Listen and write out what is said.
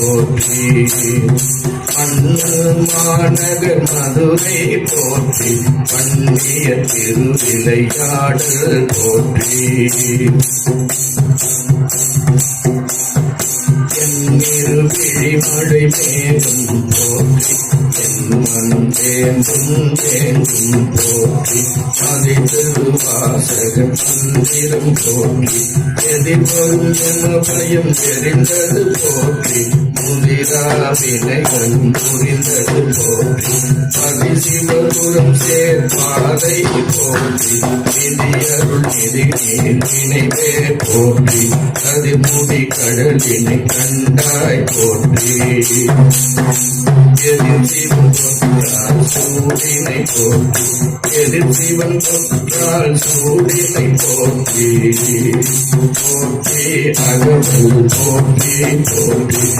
போற்றி. மாநகர் மதுரை போற்றி. பண்டிய திருவிளையாடல் போற்றி. எண்ணிரு விழிமழை மேலும் போற்றி. என் மனம் தேங்கும் தேர்ந்தும் போற்றி. அதை திருவாசக மந்திரம் போற்றி. எதிர்வரும் என பயம் தெரிந்தது போற்றி. முதிரா வினைகள் புரிந்தது போற்றி பதிசிவபுரம் சேர்ப்பாதை போற்றி நிதியருள் நிதி நினைவே போற்றி அது முடி கடலினை கண்டாய் போற்றி எதிர் சிவன் தொற்றால் சூடினை போற்றி எதிர் சிவன் தொற்றால் சூடினை போற்றி போற்றி அகவல் போற்றி போற்றி